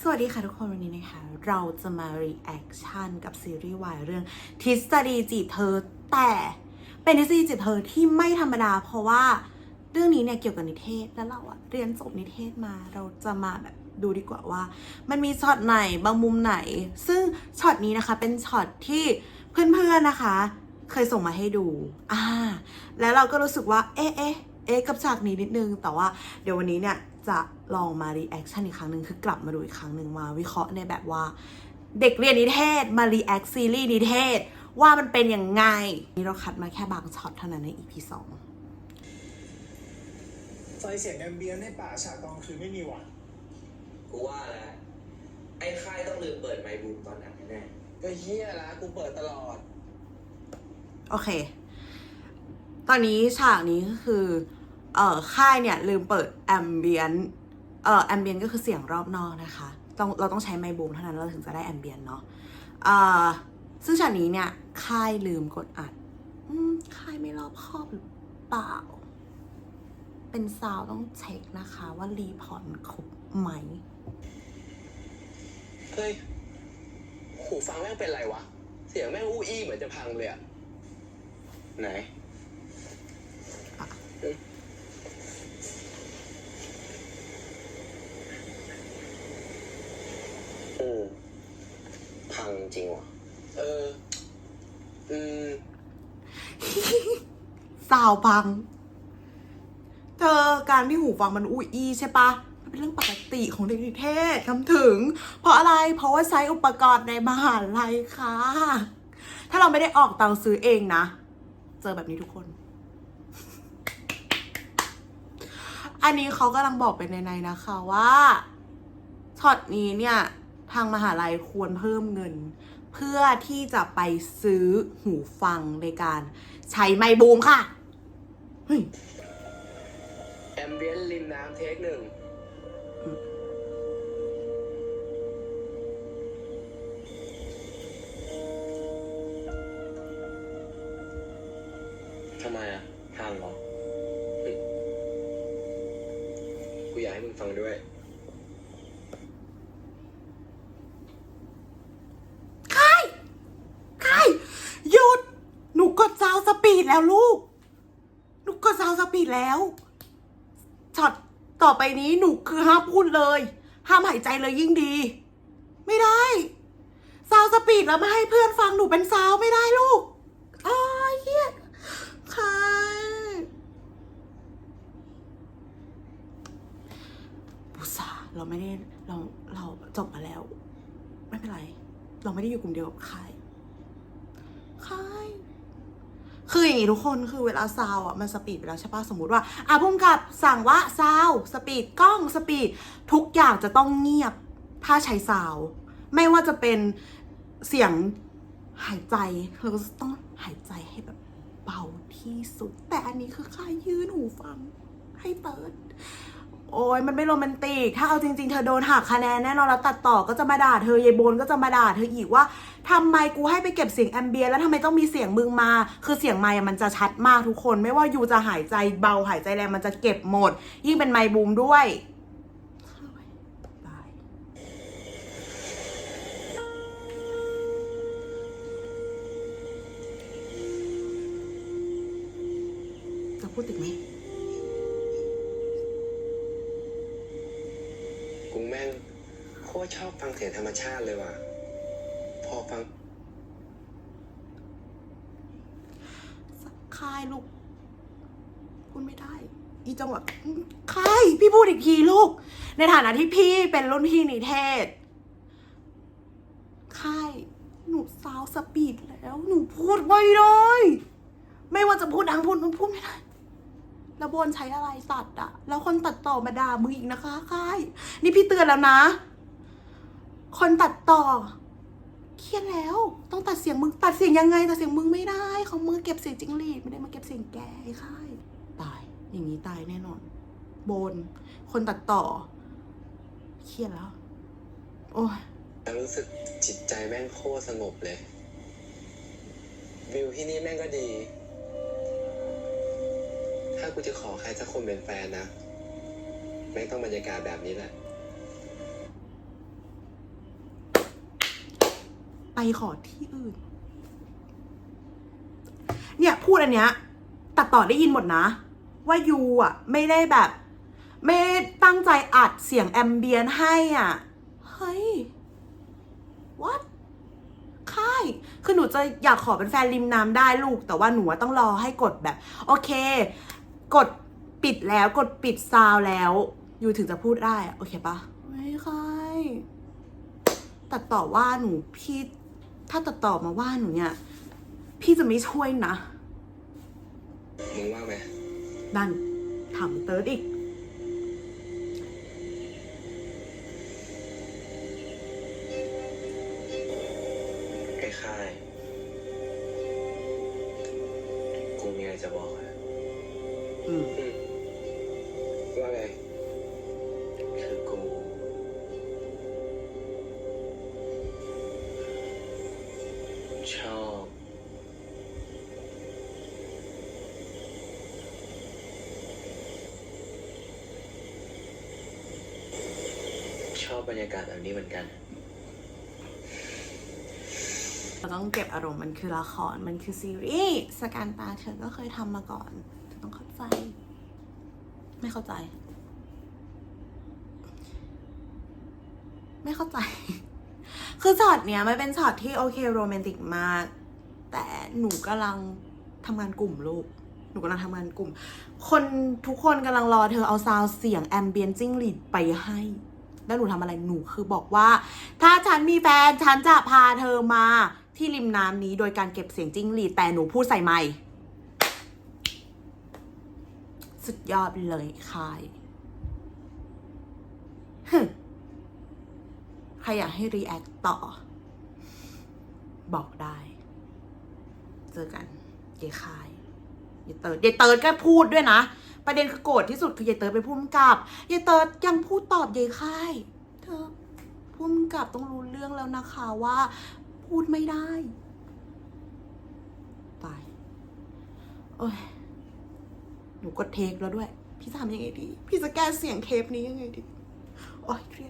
สวัสดีค่ะทุกคนวันนี้นะคะ เราจะมา reaction กับซีรีส์วายเรื่องทฤษฎีจีบเธอ แต่เป็นทฤษฎีจีบเธอที่ไม่ธรรมดา เพราะว่าเรื่องนี้เนี่ยเกี่ยวกับนิเทศแล้วเราอะเรียนจบนิเทศมาเราจะมาแบบดูดีกว่าว่า มันมีช็อตไหนบางมุมไหน ซึ่งช็อตนี้นะคะเป็นช็อตที่เพื่อนๆนะคะ เคยส่งมาให้ดูอ่าแล้วเราก็รู้สึกว่าเอ๊ะเอ๊ะเอ๊ะกับฉากนี้นิดนึงแต่ว่าเดี๋ยววันนี้เนี่ย จะลองมารีแอคชั่นอีกครั้งหนึ่งคือกลับมาดูอีกครั้งหนึ่งมาวิเคราะห์ในแบบว่า เด็กเรียนนิเทศมารีแอคซีรีส์นิเทศ ว่ามันเป็นยังไง นี่เราคัดมาแค่บางช็อตเท่านั้นใน EP 2ไฟเสียงแอมเบียนในป่าฉากตอนกลางคืนไม่มีว่ะกูว่าแล้วไอ้ค่ายต้องลืมเปิดไมค์บูมตอนนั้นแน่ก็เฮียละกูเปิดตลอด โอเค ตอนนี้ฉากนี้ก็คือ เอ่อค่ายเนี่ยลืมเปิดแอมเบียนเอ่อแอมเบียนก็คือเสียงรอบนอกนะคะต้องเราต้องใช้ไมค์บูมเท่านั้นเราถึงจะได้แอมเบียนเนาะเอ่อซึ่งฉากนี้เนี่ยค่ายลืมกดอัดอืมค่ายไม่รอบคอบหรือเปล่า เป็นซาวด์ต้องเช็คนะคะว่ารีพอร์ตมันครบไหม เฮ้ย หูฟังแม่งเป็นไรวะ เสียงแม่งอู้อี้เหมือนจะพังเลยอะไหน อืม พังจริงว่ะ เออ อืมซาวพัง เธอการที่หูฟังมันอุ้ยอีใช่ปะมันเป็นเรื่องปกติของเด็กนิเทศทำถึง เพราะอะไรเพราะว่าใช้อุปกรณ์ในมหาลัยค่ะ ถ้าเราไม่ได้ออกตังค์ซื้อเองนะ เจอแบบนี้ทุกคน อันนี้เขากำลังบอกเป็นในๆนะคะว่าช็อตนี้เนี่ย ทางมหาลัยควรเพิ่มเงิน เพื่อที่จะไปซื้อหูฟังในการใช้ไมค์บูมค่ะเฮ้ยแอมเบียนริมน้ำเทคหนึ่งทำไมอะพังเหรอเฮ้ยกูอยากให้มึงฟังด้วย ใคร ใคร หยุด หนูกดซาวสปีด แล้วลูก หนูกดซาวสปีดแล้วช็อตต่อไปนี้หนูคือห้ามพูดเลย ห้ามหายใจเลยยิ่งดี ไม่ได้ซาวสปีดแล้วมาให้เพื่อนฟังหนูเป็นซาวไม่ได้ลูกอ้าเฮียใครบุษาเราไม่ได้เราเราจบมาแล้ว ไม่เป็นไร เราไม่ได้อยู่กลุ่มเดียวกับใครใคร คื อย่างนี้ทุกคนคือเวลาซาวอะมันสปีดไปแล้วใช่ปะสมมติว่าอะพุ่มกับสั่งว่าซาวสปีดกล้องสปีดทุกอย่างจะต้องเงียบถ้าใช้ซาวไม่ว่าจะเป็นเสียงหายใจเราก็จะต้องหายใจให้แบบเบาที่สุด แต่อันนี้คือค่ายืนหูฟังให้เปิด โอ้ยมันไม่โรแมนติก ถ้าเอาจริง ๆ เธอโดนหักคะแนนแน่นอนแล้วตัดต่อก็จะมาด่าเธอยายโบนก็จะมาด่าเธออีกว่าทำไมกูให้ไปเก็บเสียงแอมเบียแล้วทำไมต้องมีเสียงมึงมา คือเสียงไมค์อะมันจะชัดมากทุกคน ไม่ว่ายูจะหายใจเบาหายใจแรงมันจะเก็บหมด ยิ่งเป็นไมค์บูมด้วยตายจะพูดติดไหม กูแม่งโคตรชอบฟังเสียงธรรมชาติเลยว่ะ พอฟังคายลูกพูดไม่ได้ อีจังหวะคายพี่พูดอีกทีลูก ในฐานะที่พี่เป็นรุ่นพี่นิเทศคายหนูซาวสปีดแล้ว หนูพูดไม่ได้ไม่ว่าจะพูดดังพูดมันพูดไม่ได้ แล้วบนใช้อะไรตัดอะแล้วคนตัดต่อมาด่ามืออีกนะคะค่ายนี่พี่เตือนแล้วนะ คนตัดต่อ เครียดแล้ว ต้องตัดเสียงมึง ตัดเสียงยังไง ตัดเสียงมึงไม่ได้เขามือเก็บเสียงจิงหรีดไม่ได้มาเก็บเสียงแกไอ้ค่ายตาย อย่างนี้ตายแน่นอนโบน คนตัดต่อ เครียดแล้ว โอ้ยรู้สึกจิตใจแม่งโคตรสงบเลย วิวที่นี่แม่งก็ดี ถ้ากูจะขอใครสักคนเป็นแฟนนะ แม่งต้องบรรยากาศแบบนี้แหละ ไปขอที่อื่น เนี่ยพูดอันเนี้ย ตัดต่อได้ยินหมดนะ ว่ายูอะ ไม่ได้แบบ ไม่ตั้งใจอัดเสียงแอมเบียนให้อะ เฮ้ย what ค่ายคือหนูจะอยากขอเป็นแฟนริมน้ำได้ลูก แต่ว่าหนูต้องรอให้กดแบบ โอเค กดปิดแล้วกดปิดซาวแล้วยูถึงจะพูดได้อะโอเคปะไม่ค่ายตัดต่อว่าหนูพี่ถ้าตัดต่อมาว่าหนูเนี่ย พี่จะไม่ช่วยนะมึงว่าไหมดันถามเติร์ดอีก ไอ้ค่าย กูมีอะไรจะบอกอะ อืมว่าไงคือกูชอบชอบบรรยากาศแบบนี้เหมือนกัน เราต้องเก็บอารมณ์มันคือละคร มันคือซีรีส์สการตาเธอก็เคยทำมาก่อน ต้องเข้าใจ ไม่เข้าใจ ไม่เข้าใจ คือช็อตเนี้ยมันเป็นช็อตที่โอเคโรแมนติกมาก แต่หนูกำลังทำงานกลุ่มลูก หนูกำลังทำงานกลุ่ม คนทุกคนกำลังรอเธอเอาซาวด์เสียงแอมเบียนจิ้งหรีดไปให้แล้วหนูทำอะไรหนูคือบอกว่า ถ้าฉันมีแฟน ฉันจะพาเธอมาที่ริมน้ำนี้โดยการเก็บเสียงจิ้งหรีดแต่หนูพูดใส่ไมค์ สุดยอดเลยค่ายใครอยากให้รีแอคต่อ บอกได้ เจอกันเยคายเยเติร์ดเยเติร์ดก็พูดด้วยนะ ประเด็นคือโกรธที่สุดคือเยเติร์ดเป็นผู้กำกับเยเติร์ดยังพูดตอบเยค่ายเธอพุ่มกับต้องรู้เรื่องแล้วนะคะว่า พูดไม่ได้ ตาย โอ้ย นูกดเทคแล้วด้วย พี่จะทำยังไงดี พี่จะแก้เสียงเทปนี้ยังไงดี โอ้ยเครียด